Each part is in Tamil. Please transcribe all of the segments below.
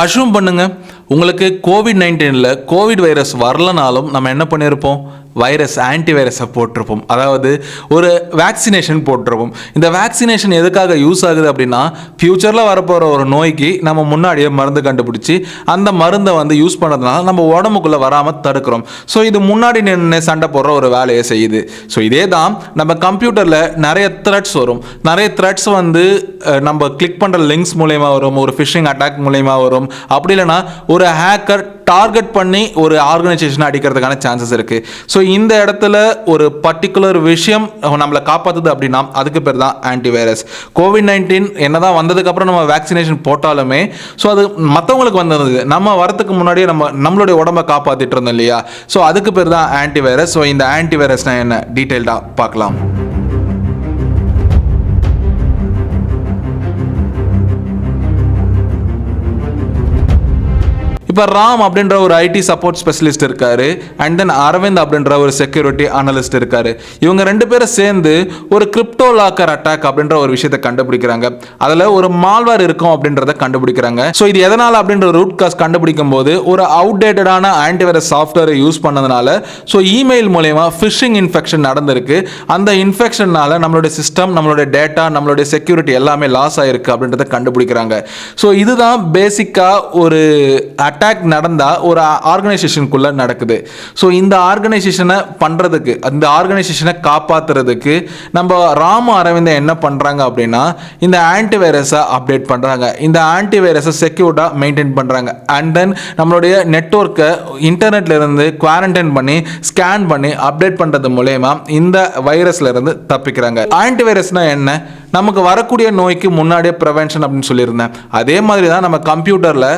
அஷ்யூம் பண்ணுங்கள் உங்களுக்கு கோவிட் நைன்டீனில் கோவிட் வைரஸ் வரலனாலும் நம்ம என்ன பண்ணியிருப்போம் வைரஸ் ஆன்டி வைரஸை போட்டிருப்போம். அதாவது ஒரு வேக்சினேஷன் போட்டிருப்போம். இந்த வேக்சினேஷன் எதுக்காக யூஸ் ஆகுது அப்படின்னா ஃப்யூச்சரில் வரப்போகிற ஒரு நோய்க்கு நம்ம முன்னாடியே மருந்து கண்டுபிடிச்சி அந்த மருந்தை வந்து யூஸ் பண்ணுறதுனால நம்ம உடம்புக்குள்ளே வராமல் தடுக்கிறோம். ஸோ இது முன்னாடி நின்று சண்டை போடுற ஒரு வேலையை செய்யுது. ஸோ இதே தான் நம்ம கம்ப்யூட்டரில் நிறைய த்ரெட்ஸ் வரும். நிறைய த்ரெட்ஸ் வந்து நம்ம கிளிக் பண்ணுற லிங்க்ஸ் மூலயமா வரும் ஒரு ஃபிஷிங் அட்டாக் மூலயமா வரும். அப்படி இல்லைன்னா ஒரு ஹேக்கர் டார்கெட் பண்ணி ஒரு ஆர்கனைசேஷனை அடிக்கிறதுக்கான சான்சஸ் இருக்குது ஸோ இந்த இடத்துல ஒரு பர்டிகுலர் விஷயம் நம்மளை காப்பாற்றுது அப்படின்னா அதுக்கு பேர் தான் ஆன்டிவைரஸ் கோவிட் நைன்டீன் என்ன தான் வந்ததுக்கப்புறம் நம்ம வேக்சினேஷன் போட்டாலுமே ஸோ அது மற்றவங்களுக்கு வந்திருந்தது நம்ம வரதுக்கு முன்னாடியே நம்ம நம்மளுடைய உடம்ப காப்பாற்றிட்டு இருந்தோம் இல்லையா? ஸோ அதுக்கு பேர் தான் ஆன்டிவைரஸ் ஸோ இந்த ஆன்டிவைரஸ்னால் என்ன? டீட்டெயில்டாக பார்க்கலாம். இப்போ ராம் அப்படின்ற ஒரு ஐடி சப்போர்ட் ஸ்பெஷலிஸ்ட் இருக்காரு அண்ட் தென் அரவிந்த் அப்படின்ற ஒரு செக்யூரிட்டி அனலிஸ்ட் இருக்காரு. இவங்க ரெண்டு பேரும் சேர்ந்து ஒரு கிரிப்டோ லாக்கர் அட்டாக் அப்படின்ற ஒரு விஷயத்தை கண்டுபிடிக்கிறாங்க. அதில் ஒரு மால்வேர் இருக்கும் அப்படின்றத கண்டுபிடிக்கிறாங்க. ஸோ இது எதனால் அப்படின்ற ரூட் காஸ் கண்டுபிடிக்கும் போது ஒரு அவுடேட்டடான ஆன்டிவைரஸ் சாஃப்ட்வேரை யூஸ் பண்ணதுனால ஸோ இமெயில் மூலயமா ஃபிஷிங் இன்ஃபெக்ஷன் நடந்திருக்கு. அந்த இன்ஃபெக்ஷனால நம்மளுடைய சிஸ்டம் நம்மளுடைய டேட்டா நம்மளுடைய செக்யூரிட்டி எல்லாமே லாஸ் ஆயிருக்கு அப்படின்றத கண்டுபிடிக்கிறாங்க. ஸோ இதுதான் பேசிக்காக ஒரு அட்டாக் நடந்தால் ஒரு ஆர்கனைசேஷனுக்குள்ளே நடக்குது. ஸோ இந்த ஆர்கனைசேஷனை பண்ணுறதுக்கு அந்த ஆர்கனைசேஷனை காப்பாற்றுறதுக்கு நம்ம ராம அரவிந்தன் என்ன பண்ணுறாங்க அப்படின்னா இந்த ஆன்டிவைரஸை அப்டேட் பண்ணுறாங்க இந்த ஆன்டிவைரஸை செக்யூர்டாக மெயின்டைன் பண்ணுறாங்க அண்ட் தென் நம்மளுடைய நெட்ஒர்க்கை இன்டர்நெட்லேருந்து குவாரண்டைன் பண்ணி ஸ்கேன் பண்ணி அப்டேட் பண்ணுறது மூலயமா இந்த வைரஸ்லேருந்து தப்பிக்கிறாங்க. தப்பிக்கிறாங்க ஆன்டிவைரஸ்னா என்ன? நமக்கு வரக்கூடிய நோய்க்கு முன்னாடியே ப்ரிவென்ஷன் அப்படின்னு சொல்லியிருந்தேன். அதே மாதிரி தான் நம்ம கம்ப்யூட்டரில்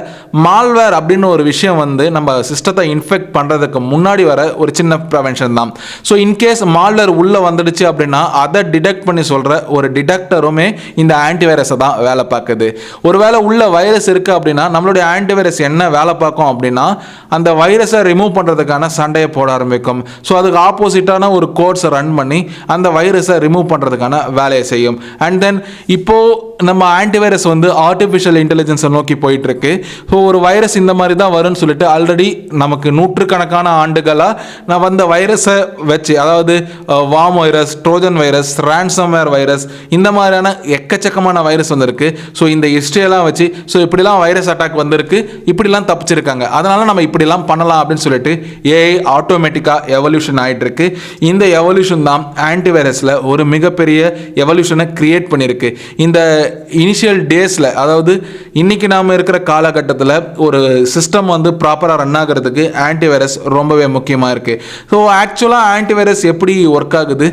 மால்வேர் அப்படின்னு ஒரு விஷயம் வந்து நம்ம சிஸ்டத்தை இன்ஃபெக்ட் பண்ணுறதுக்கு முன்னாடி வர ஒரு சின்ன ப்ரிவென்ஷன் தான். ஸோ இன்கேஸ் மால்வேர் உள்ளே வந்துடுச்சு அப்படின்னா அதை டிடெக்ட் பண்ணி சொல்கிற ஒரு டிடெக்டருமே இந்த ஆன்டிவைரஸை தான் வேலை பார்க்குது. ஒருவேளை உள்ள வைரஸ் இருக்குது அப்படின்னா நம்மளுடைய ஆன்டிவைரஸ் என்ன வேலை பார்க்கும் அப்படின்னா அந்த வைரஸை ரிமூவ் பண்ணுறதுக்கான சண்டையை போட ஆரம்பிக்கும். ஸோ அதுக்கு ஆப்போசிட்டான ஒரு கோர்ஸை ரன் பண்ணி அந்த வைரஸை ரிமூவ் பண்ணுறதுக்கான வேலையை செய்யும். அண்ட் தென் இப்போது நம்ம ஆன்டிவைரஸ் வந்து ஆர்டிஃபிஷியல் இன்டெலிஜென்ஸை நோக்கி போயிட்டுருக்கு. ஸோ ஒரு வைரஸ் இந்த மாதிரி தான் வரும்னு சொல்லிட்டு ஆல்ரெடி நமக்கு நூற்றுக்கணக்கான ஆண்டுகளாக நான் வந்த வைரஸை வச்சு அதாவது worm virus trojan virus ransomware virus இந்த மாதிரியான எக்கச்சக்கமான வைரஸ் வந்திருக்கு. ஸோ இந்த ஹிஸ்ட்ரியெல்லாம் வச்சு ஸோ இப்படிலாம் வைரஸ் அட்டாக் வந்திருக்கு. இப்படிலாம் தப்பிச்சிருக்காங்க. அதனால் நம்ம இப்படிலாம் பண்ணலாம் அப்படின்னு சொல்லிட்டு ஏஐ ஆட்டோமேட்டிக்காக எவல்யூஷன் ஆகிட்டு இருக்கு இந்த எவல்யூஷன் தான் ஆன்டிவைரஸில் ஒரு மிகப்பெரிய எவல்யூஷனை கிரியேட் பண்ணியிருக்கு. இந்த இனிஷியல் டேஸில் அதாவது இன்றைக்கி நாம் இருக்கிற காலகட்டத்தில் ஒரு சிஸ்டம் வந்து ப்ராப்பராக ரன் ஆகிறதுக்கு ஆன்டிவைரஸ் ரொம்பவே முக்கியமாக இருக்குது ஸோ ஆக்சுவலாக ஆன்டிவைரஸ் எப்படி ஒர்க் ஆகுது?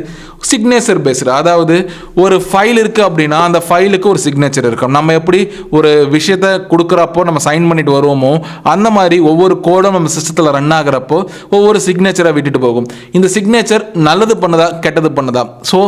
சிக்னேச்சர் பேஸ்டு அதாவது ஒரு ஃபைல் இருக்குது அப்படின்னா அந்த ஃபைலுக்கு ஒரு சிக்னேச்சர் இருக்கும். நம்ம எப்படி ஒரு விஷயத்த கொடுக்குறப்போ நம்ம சைன் பண்ணிட்டு வருவோமோ அந்த மாதிரி ஒவ்வொரு கோடும் நம்ம சிஸ்டத்தில் ரன் ஆகிறப்போ ஒவ்வொரு சிக்னேச்சரை விட்டுட்டு போகும். இந்த சிக்னேச்சர் நல்லது பண்ணுதா கெட்டது பண்ணுதா? ஸோ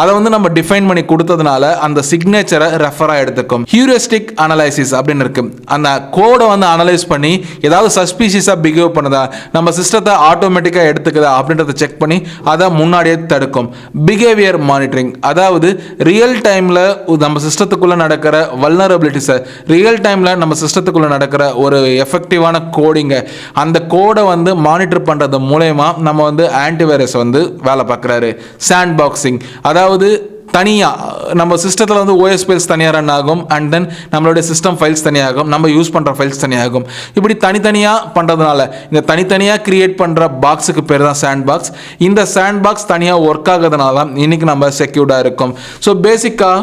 அதை வந்து நம்ம டிஃபைன் பண்ணி கொடுத்ததுனால அந்த சிக்னேச்சரை ரெஃபராக எடுத்துக்கும். ஹியூரிஸ்டிக் அனலைசிஸ் அப்படின்னு இருக்கு. அந்த கோடை வந்து அனலைஸ் பண்ணி ஏதாவது சஸ்பீஷியஸாக பிஹேவ் பண்ணுதா நம்ம சிஸ்டத்தை ஆட்டோமேட்டிக்காக எடுத்துக்குதா அப்படின்றத செக் பண்ணி அதை முன்னாடியே தடுக்கும். பிஹேவியர் மானிட்டரிங் அதாவது ரியல் டைமில் நம்ம சிஸ்டத்துக்குள்ளே நடக்கிற வல்னரபிலிட்டிஸை ரியல் டைமில் நம்ம சிஸ்டத்துக்குள்ளே நடக்கிற ஒரு எஃபெக்டிவான கோடிங்கை அந்த கோடை வந்து மானிட்டர் பண்ணுறது மூலயமா நம்ம வந்து ஆன்டிவைரஸ் வந்து வேலை பார்க்குறாரு. சாண்ட் பாக்ஸிங் அதாவது அதாவது தனியாக நம்ம சிஸ்டத்தில் வந்து ஓஎஸ் ஃபைல்ஸ் தனியாக ரன் ஆகும் அண்ட் தென் நம்மளுடைய சிஸ்டம் ஃபைல்ஸ் தனியாகும் நம்ம யூஸ் பண்ணுற ஃபைல்ஸ் தனியாகும். இப்படி தனித்தனியாக பண்ணுறதுனால இந்த தனித்தனியாக கிரியேட் பண்ணுற பாக்ஸுக்கு பேர் தான் சாண்ட் பாக்ஸ் இந்த சாண்ட் பாக்ஸ் தனியாக ஒர்க் ஆகுறதுனால தான் இன்றைக்கி நம்ம செக்யூர்டாக இருக்கும். ஸோ பேசிக்காக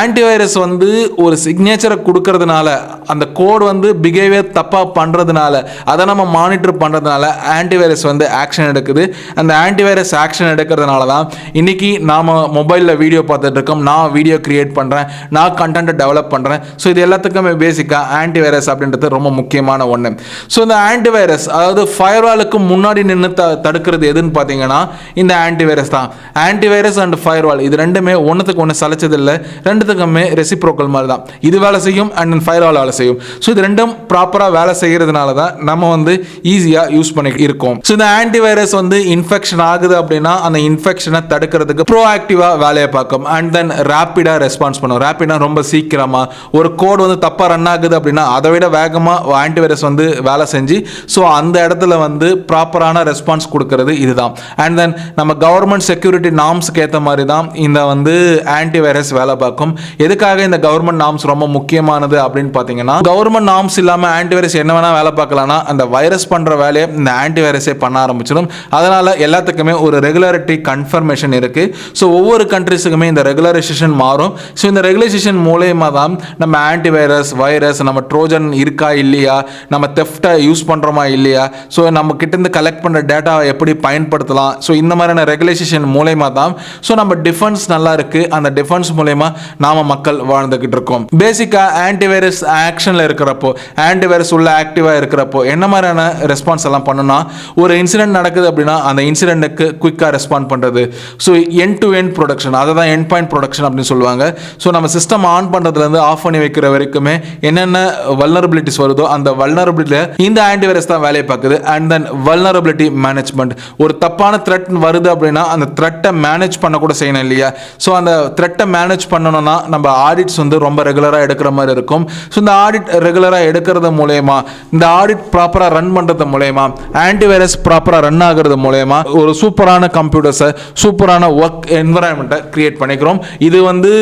ஆன்டிவைரஸ் வந்து ஒரு சிக்னேச்சரை கொடுக்கறதுனால அந்த கோட் வந்து பிஹேவியர் தப்பாக பண்ணுறதுனால அதை நம்ம மானிட்டர் பண்ணுறதுனால ஆன்டிவைரஸ் வந்து ஆக்ஷன் எடுக்குது. அந்த ஆன்டிவைரஸ் ஆக்ஷன் எடுக்கிறதுனால தான் இன்றைக்கி நாம் மொபைலில் வீடியோ பார்த்துட்டு இருக்கோம் நான் வீடியோ கிரியேட் பண்ணுறேன் நான் கண்டென்ட்டை டெவலப் பண்ணுறேன் ஸோ இது எல்லாத்துக்குமே பேசிக்காக ஆன்டிவைரஸ் அப்படின்றது ரொம்ப முக்கியமான ஒன்று ஸோ இந்த ஆன்டிவைரஸ் அதாவது ஃபயர்வாலுக்கு முன்னாடி நின்று த தடுக்கிறது எதுன்னு பார்த்தீங்கன்னா இந்த ஆன்டிவைரஸ் தான். ஆன்டிவைரஸ் அண்ட் ஃபயர்வால் இது ரெண்டுமே ஒன்றுத்துக்கு ஒன்று சலைச்சதில்லை. ரெண்டுத்துக்குமே ரெசிப்ரோக்கல் மாதிரி தான் இது வேலை செய்யும் அண்ட் ஃபயர்வால் வேலை செய்யும். ஸோ இது ரெண்டும் ப்ராப்பராக வேலை செய்கிறதுனால தான் நம்ம வந்து ஈஸியாக யூஸ் பண்ணி இருக்கோம். ஸோ இந்த ஆன்டிவைரஸ் வந்து இன்ஃபெக்ஷன் ஆகுது அப்படின்னா அந்த இன்ஃபெக்ஷனை தடுக்கிறதுக்கு ப்ரோ ஆக்டிவாக வேலையை பார்க்கும் பண்ணும் அண்ட் தென் ரேப்பிடாக ரெஸ்பான்ஸ் பண்ணும். ரேப்பிடாக ரொம்ப சீக்கிரமாக ஒரு கோட் வந்து தப்பாக ரன் ஆகுது அப்படின்னா அதை விட வேகமாக ஆன்டிவைரஸ் வந்து வேலை செஞ்சு ஸோ அந்த இடத்துல வந்து ப்ராப்பரான ரெஸ்பான்ஸ் கொடுக்கறது இதுதான். அண்ட் தென் நம்ம கவர்மெண்ட் செக்யூரிட்டி நாம்ஸ்க்கு ஏற்ற மாதிரி தான் இந்த வந்து ஆன்டிவைரஸ் வேலை பார்க்கும். எதுக்காக இந்த கவர்மெண்ட் நாம்ஸ் ரொம்ப முக்கியமானது அப்படின்னு பார்த்தீங்கன்னா கவர்மெண்ட் நாம்ஸ் இல்லாமல் ஆன்டிவைரஸ் என்ன வேணால் வேலை பார்க்கலாம்னா அந்த வைரஸ் பண்ணுற வேலையை இந்த ஆன்டிவைரஸே பண்ண ஆரம்பிச்சிடும். அதனால் எல்லாத்துக்குமே ஒரு ரெகுலாரிட்டி கன்ஃபர்மேஷன் இருக்குது ஸோ ஒவ்வொரு கண்ட்ரிஸுக்குமே இந்த ரெகுலரைசேஷன் மாறும். ஸோ இந்த ரெகுலேஷன் மூலயமா தான் நம்ம ஆன்டிவைரஸ் வைரஸ் நம்ம ட்ரோஜன் இருக்கா இல்லையா? நம்ம தெஃப்டை யூஸ் பண்ணுறோமா இல்லையா? ஸோ நம்ம கிட்டேருந்து கலெக்ட் பண்ணுற டேட்டாவை எப்படி பயன்படுத்தலாம்? ஸோ இந்த மாதிரியான ரெகுலேஷன் மூலயமா தான் ஸோ நம்ம டிஃபென்ஸ் நல்லா இருக்குது அந்த டிஃபென்ஸ் மூலயமா நாம மக்கள் வாழ்ந்துக்கிட்டு இருக்கோம். பேசிக்காக ஆன்டிவைரஸ் ஆக்ஷனில் இருக்கிறப்போ ஆன்டிவைரஸ் உள்ள ஆக்டிவாக இருக்கிறப்போ என்ன மாதிரியான ரெஸ்பான்ஸ் எல்லாம் பண்ணணும்னா ஒரு இன்சிடென்ட் நடக்குது அப்படின்னா அந்த இன்சிடென்ட்டுக்கு குயிக்காக ரெஸ்பாண்ட் பண்ணுறது so end to end protection அதை தான் என் பாயிண்ட் ப்ரொடக்ஷன் அப்படின்னு சொல்லுவாங்க. ஸோ நம்ம சிஸ்டம் ஆன் பண்ணுறதுலேருந்து ஆஃப் பண்ணி வைக்கிற வரைக்குமே என்னென்ன வல்னரபிலிட்டிஸ் வருதோ அந்த வல்னரபிலிட்டியில் இந்த ஆன்டிவைரஸ் தான் வேலையை பார்க்குது. அண்ட் தென் வல்னரபிலிட்டி மேனேஜ்மெண்ட் ஒரு தப்பான த்ரெட் வருது அப்படின்னா அந்த த்ரெட்டை மேனேஜ் பண்ணக்கூட செய்யணும் இல்லையா? ஸோ அந்த த்ரெட்டை மேனேஜ் பண்ணணும்னா நம்ம ஆடிட்ஸ் வந்து ரொம்ப ரெகுலராக எடுக்கிற மாதிரி இருக்கும். ஸோ இந்த ஆடிட் ரெகுலராக எடுக்கிறது மூலயமா இந்த ஆடிட் ப்ராப்பராக ரன் பண்ணுறது மூலயமா ஆன்டிவைரஸ் ப்ராப்பராக ரன் ஆகுறது மூலயமா ஒரு சூப்பரான கம்ப்யூட்டர்ஸை சூப்பரான ஒர்க் என்வரான்மெண்ட்டை கிரியேட் பண்ணி நினைக்கிறோம். இது வந்து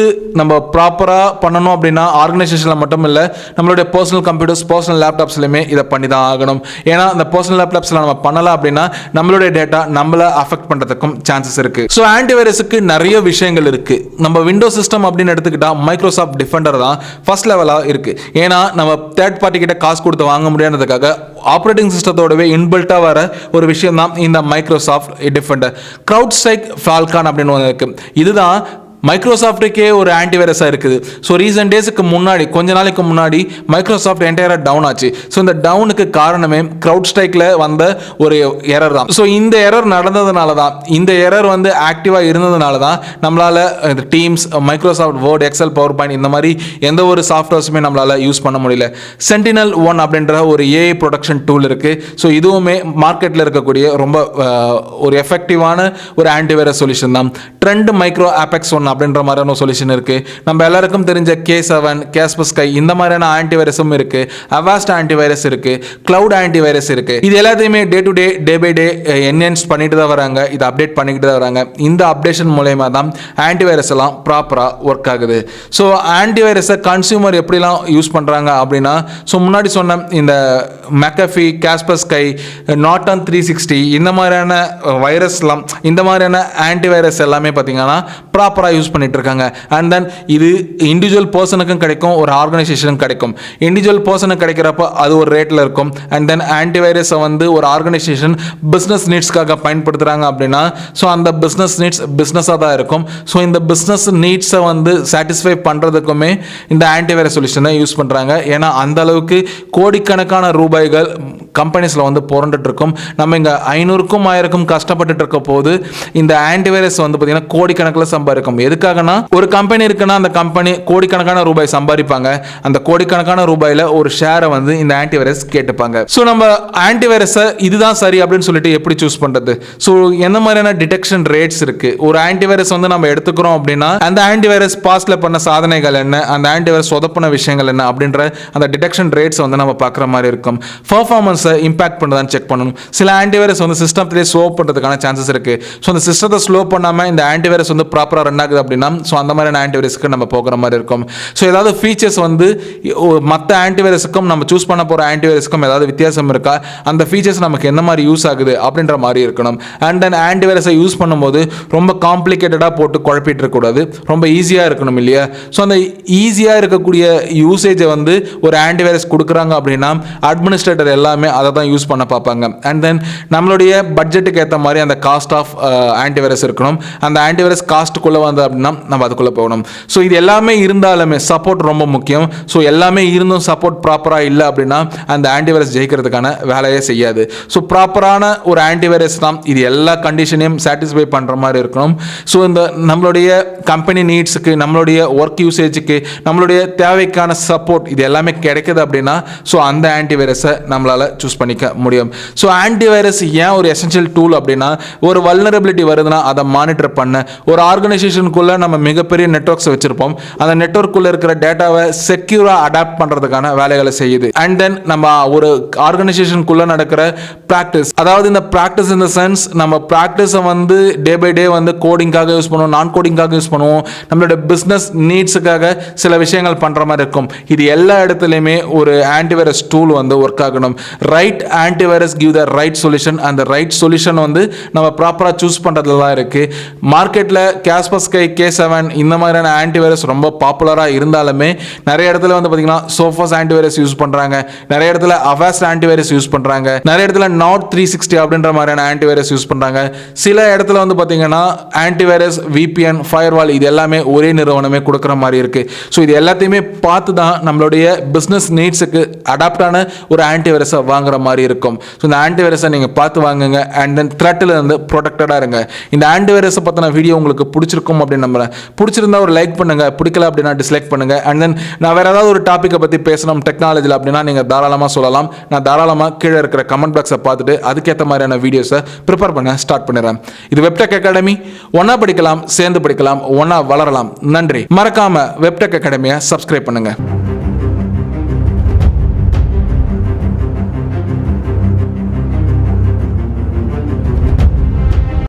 நம்ம ப்ராப்பராக பண்ணணும் அப்படின்னா ஆர்கனைசேஷனில் மட்டும் இல்லை நம்மளுடைய பர்சனல் கம்ப்யூட்டர்ஸ் பர்சனல் லேப்டாப்ஸ்லையுமே இதை பண்ணி தான் ஆகணும். ஏன்னா அந்த பர்சனல் லேப்டாப்ஸில் நம்ம பண்ணலாம் அப்படின்னா நம்மளுடைய டேட்டா நம்மளை அஃபெக்ட் பண்ணுறதுக்கும் சான்சஸ் இருக்குது ஸோ ஆன்டிவைரஸுக்கு நிறைய விஷயங்கள் இருக்குது நம்ம விண்டோ சிஸ்டம் அப்படின்னு எடுத்துக்கிட்டால் மைக்ரோசாஃப்ட் டிஃபெண்டர் தான் ஃபர்ஸ்ட் லெவலாக இருக்குது ஏன்னா நம்ம தேர்ட் பார்ட்டி கிட்ட காசு கொடுத்து வாங்க முடியாததுக்காக ஆப்ரேட்டிங் சிஸ்டத்தோடவே இன்பில்ட்டாக வர ஒரு விஷயம் தான் இந்த Microsoft Defender CrowdStrike Falcon அப்படின்னு ஒன்று இருக்கு. இதுதான் மைக்ரோசாஃப்ட்டுக்கே ஒரு ஆன்டிவைரஸாக இருக்குது. ஸோ ரீசன்ட் டேஸுக்கு முன்னாடி கொஞ்ச நாளைக்கு முன்னாடி மைக்ரோசாஃப்ட் என்டையராக டவுன் ஆச்சு. ஸோ இந்த டவுனுக்கு காரணமே க்ரௌட் ஸ்ட்ரைக்கில் வந்த ஒரு எரர் தான். ஸோ இந்த எரர் நடந்ததுனால தான் இந்த எரர் வந்து ஆக்டிவாக இருந்ததுனால தான் நம்மளால் இந்த Teams Microsoft Word Excel PowerPoint இந்த மாதிரி எந்த ஒரு சாஃப்ட்வேர்ஸுமே நம்மளால் யூஸ் பண்ண முடியல. சென்டினல் ஒன் அப்படின்ற ஒரு ஏஐ ப்ரொடக்ஷன் டூல் இருக்குது ஸோ இதுவுமே மார்க்கெட்டில் இருக்கக்கூடிய ரொம்ப ஒரு எஃபெக்டிவான ஒரு ஆன்டிவைரஸ் சொல்யூஷன் தான். ட்ரெண்ட் மைக்ரோ ஆபெக்ஸ் ஒன் அப்படின்ற மாதிரியான சொல்யூஷன் இருக்குது நம்ம எல்லாருக்கும் தெரிஞ்ச கே செவன் கேஸ்பஸ் ஸ்கை இந்த மாதிரியான ஆன்டிவைரஸும் இருக்குது அவாஸ்ட் ஆன்டிவைரஸ் இருக்குது க்ளவுட் ஆன்டிவைரஸ் இருக்குது இது எல்லாத்தையுமே day to day day by day enhance பண்ணிட்டு தான் வராங்க. இதை அப்டேட் பண்ணிக்கிட்டு தான் வராங்க. இந்த அப்டேஷன் மூலயமா தான் ஆன்டிவைரஸ் எல்லாம் ப்ராப்பராக ஒர்க் ஆகுது. ஸோ ஆன்டிவைரஸை கன்சியூமர் எப்படிலாம் யூஸ் பண்ணுறாங்க அப்படின்னா ஸோ முன்னாடி சொன்ன இந்த McAfee Kaspersky Norton three sixty இந்த மாதிரியான வைரஸ்லாம் இந்த மாதிரியான ஆன்டிவைரஸ் எல்லாமே பார்த்தீங்கன்னா ப்ராப்பராக யூஸ் பண்ணிட்டு இருக்காங்க அண்ட் தென் இது இண்டிவிஜுவல் பர்சனுக்கும் கிடைக்கும் ஒரு ஆர்கனைசேஷனுக்கும் கிடைக்கும். இண்டிவிஜுவல் பர்சனுக்கு கிடைக்கிறப்ப அது ஒரு ரேட்டில் இருக்கும். அண்ட் தென் ஆன்டிவைரஸை வந்து ஒரு ஆர்கனைசேஷன் பிஸ்னஸ் நீட்ஸ்க்காக பயன்படுத்துகிறாங்க அப்படின்னா ஸோ அந்த பிஸ்னஸ் நீட்ஸ் பிஸ்னஸாக தான் இருக்கும். ஸோ இந்த பிஸ்னஸ் நீட்ஸை வந்து சாட்டிஸ்ஃபை பண்ணுறதுக்குமே இந்த ஆன்டிவைரஸ் சொல்யூஷனை யூஸ் பண்ணுறாங்க ஏன்னா அந்த அளவுக்கு கோடிக்கணக்கான ரூபாய்கள் கம்பெனிஸில் வந்து புரண்டுட்டு இருக்கும் நம்ம இங்கே ஐநூறுக்கும் ஆயிரக்கும் கஷ்டப்பட்டுட்டு இருக்க போது இந்த ஆன்டிவைரஸ் வந்து பார்த்தீங்கன்னா கோடிக்கணக்கில் சம்பாதிக்கும். எதுக்காகனா ஒரு கம்பெனி இருக்குன்னா அந்த கம்பெனி கோடிக்கணக்கான ரூபாய் சம்பாதிப்பாங்க. அந்த கோடிக்கணக்கான ரூபாயில் ஒரு ஷேரை வந்து இந்த ஆன்டிவைரஸ் கேட்டுப்பாங்க. ஸோ நம்ம ஆன்டிவைரஸை இதுதான் சரி அப்படின்னு சொல்லிட்டு எப்படி சூஸ் பண்ணுறது ஸோ எந்த மாதிரியான டிடெக்ஷன் ரேட்ஸ் இருக்குது ஒரு ஆன்டிவைரஸ் வந்து நம்ம எடுத்துக்கிறோம் அப்படின்னா அந்த ஆன்டிவைரஸ் பாஸ்டில் பண்ண சாதனைகள் என்ன? அந்த ஆன்டிவைரஸ் சொதப்பின விஷயங்கள் என்ன? அப்படின்ற அந்த டிடெக்ஷன் ரேட்ஸ் வந்து நம்ம பார்க்குற மாதிரி இருக்கும். பர்ஃபார்மன்ஸ் இம்பாக்ட் பண்ணுதான்னு செக் பண்ணணும். சில ஆன்டிவைரஸ் வந்து சிஸ்டத்திலே ஸ்லோ பண்ணுறதுக்கான சான்சஸ் இருக்குது ஸோ அந்த சிஸ்டத்தை ஸ்லோ பண்ணாமல் இந்த ஆன்டிவைரஸ் வந்து ப்ராப்பராக ரன் ஆகுது அப்படின்னா ஸோ அந்த மாதிரியான ஆன்டிவைரஸ்க்கு நம்ம போகிற மாதிரி இருக்கும். ஸோ ஏதாவது ஃபீச்சர்ஸ் வந்து மற்ற ஆன்டிவைரஸுக்கும் நம்ம சூஸ் பண்ண போகிற ஆன்டிவைரஸுக்கும் ஏதாவது வித்தியாசம் இருக்கா? அந்த ஃபீச்சர்ஸ் நமக்கு என்ன மாதிரி யூஸ் ஆகுது அப்படின்ற மாதிரி இருக்கணும். அண்ட் தென் ஆன்டிவைரஸை யூஸ் பண்ணும்போது ரொம்ப காம்ப்ளிகேட்டடாக போட்டு குழப்பிட்டு இருக்கக்கூடாது. ரொம்ப ஈஸியாக இருக்கணும் இல்லையா? ஸோ அந்த ஈஸியாக இருக்கக்கூடிய யூசேஜை வந்து ஒரு ஆன்டிவைரஸ் கொடுக்குறாங்க அப்படின்னா அட்மினிஸ்ட்ரேட்டர் எல்லாமே அதை தான் யூஸ் பண்ண பார்ப்பாங்க. அண்ட் தென் நம்மளுடைய பட்ஜெட்டுக்கு ஏற்ற மாதிரி அந்த காஸ்ட் ஆஃப் ஆன்டிவைரஸ் இருக்கணும். அந்த ஆன்டிவைரஸ் காஸ்ட்டுக்குள்ளே வந்து அப்படின்னா நம்ம அதுக்குள்ளே போகணும். ஸோ இது எல்லாமே இருந்தாலுமே சப்போர்ட் ரொம்ப முக்கியம். ஸோ எல்லாமே இருந்தும் சப்போர்ட் ப்ராப்பராக இல்லை அப்படின்னா அந்த ஆன்டிவைரஸ் ஜெயிக்கிறதுக்கான வேலையே செய்யாது. ஸோ ப்ராப்பரான ஒரு ஆன்டிவைரஸ் தான் இது எல்லா கண்டிஷனையும் சாட்டிஸ்ஃபை பண்ணுற மாதிரி இருக்கணும். ஸோ இந்த நம்மளுடைய கம்பெனி நீட்ஸுக்கு நம்மளுடைய ஒர்க் யூசேஜுக்கு நம்மளுடைய தேவைக்கான சப்போர்ட் இது எல்லாமே கிடைக்குது அப்படின்னா ஸோ அந்த ஆன்டிவைரஸை நம்மளால் சூஸ் பண்ணிக்க முடியும். ஸோ ஆன்டிவைரஸ் ஏன் ஒரு எசென்ஷியல் டூல் அப்படின்னா ஒரு வல்னரபிலிட்டி வருதுன்னா அதை மானிட்டர் பண்ண. ஒரு ஆர்கனைசேஷனுக்குள்ளே நம்ம மிகப்பெரிய நெட்ஒர்க்ஸ் வச்சுருப்போம். அந்த நெட்ஒர்க்குள்ளே இருக்கிற டேட்டாவை செக்யூராக அடாப்ட் பண்ணுறதுக்கான வேலைகளை செய்யுது. அண்ட் தென் நம்ம ஒரு ஆர்கனைசேஷனுக்குள்ளே நடக்கிற ப்ராக்டிஸ் அதாவது இந்த ப்ராக்டிஸ் இந்த சென்ஸ் நம்ம ப்ராக்டிஸை வந்து டே பை டே வந்து கோடிங்காக யூஸ் பண்ணுவோம் நான் கோடிங்காக யூஸ் பண்ணுவோம். நம்மளோட பிஸ்னஸ் நீட்ஸுக்காக சில விஷயங்கள் பண்ணுற மாதிரி இருக்கும். இது எல்லா இடத்துலையுமே ஒரு ஆன்டிவைரஸ் டூல் வந்து ஒர்க் ஆகணும். Right antivirus give the right solution அந்த ரைட் சொல்யூஷன் வந்து நம்ம ப்ராப்பராக சூஸ் பண்ணுறதுல தான் இருக்குது மார்க்கெட்டில் கேஸ்பஸ்கை கே செவன் இந்த மாதிரியான ஆன்டிவைரஸ் ரொம்ப பாப்புலராக இருந்தாலுமே நிறைய இடத்துல வந்து பார்த்தீங்கன்னா சோஃபாஸ் ஆன்டிவைரஸ் யூஸ் பண்ணுறாங்க நிறைய இடத்துல அவாஸ்ட் ஆன்டிவைரஸ் யூஸ் பண்ணுறாங்க நிறைய இடத்துல நாட் த்ரீ சிக்ஸ்டி அப்படின்ற மாதிரியான ஆன்டிவைரஸ் யூஸ் பண்ணுறாங்க சில இடத்துல வந்து பார்த்தீங்கன்னா ஆன்டிவைரஸ் விபிஎன் ஃபயர்வால் இது எல்லாமே ஒரே நிறுவனமே கொடுக்குற மாதிரி இருக்குது ஸோ இது எல்லாத்தையுமே பார்த்து தான் நம்மளுடைய பிஸ்னஸ் நீட்ஸுக்கு அடாப்டான ஒரு ஆன்டிவைரஸை வாங்குற மாதிரி இருக்கும். ஸோ இந்த ஆன்டிவைரஸை நீங்கள் பார்த்து வாங்குங்க. அண்ட் தென் த்ரெட்டில் இருந்து ப்ரொடெக்டடாக இருங்க. இந்த ஆன்டிவைரஸை பற்றின வீடியோ உங்களுக்கு பிடிச்சிருக்கும் அப்படின்னு நம்புறேன். பிடிச்சிருந்தா ஒரு லைக் பண்ணுங்க. பிடிக்கல அப்படின்னா டிஸ்லைக் பண்ணுங்க. அண்ட் தென் நான் வேற ஏதாவது ஒரு டாப்பிக்கை பற்றி பேசணும் டெக்னாலஜியில் அப்படின்னா நீங்கள் தாராளமாக சொல்லலாம். நான் தாராளமாக கீழே இருக்கிற கமெண்ட் பாக்ஸை பார்த்துட்டு அதுக்கேற்ற மாதிரியான வீடியோஸை ப்ரிப்பேர் பண்ண ஸ்டார்ட் பண்ணிடுறேன். இது வெப்டெக் அகாடமி ஒன்றா படிக்கலாம் சேர்ந்து படிக்கலாம் ஒன்றா வளரலாம். நன்றி. மறக்காம வெப்டெக் அகாடமியை சப்ஸ்கிரைப் பண்ணுங்க.